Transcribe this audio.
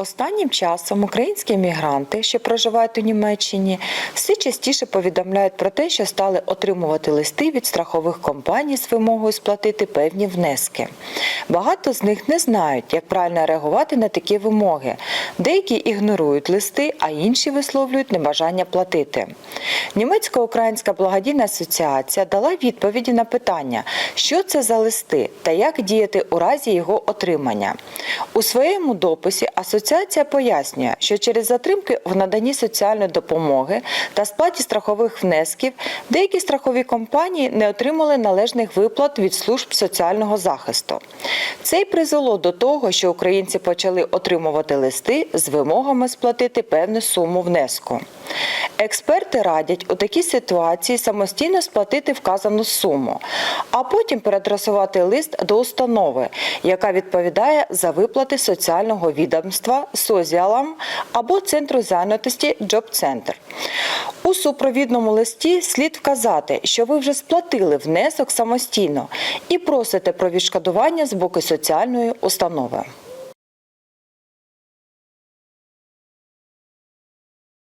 Останнім часом українські мігранти, що проживають у Німеччині, все частіше повідомляють про те, що стали отримувати листи від страхових компаній з вимогою сплатити певні внески. Багато з них не знають, як правильно реагувати на такі вимоги. Деякі ігнорують листи, а інші висловлюють небажання платити. Німецько-українська благодійна асоціація дала відповіді на питання, що це за листи та як діяти у разі його отримання. У своєму дописі асоціація пояснює, що через затримки в наданні соціальної допомоги та сплаті страхових внесків деякі страхові компанії не отримали належних виплат від служб соціального захисту. Це й призвело до того, що українці почали отримувати листи з вимогами сплатити певну суму внеску. Експерти радять у такій ситуації самостійно сплатити вказану суму, а потім переадресувати лист до установи, яка відповідає за виплати соціального відомства Созіалам або центру зайнятості Джоб-центр. У супровідному листі слід вказати, що ви вже сплатили внесок самостійно і просите про відшкодування з боку соціальної установи.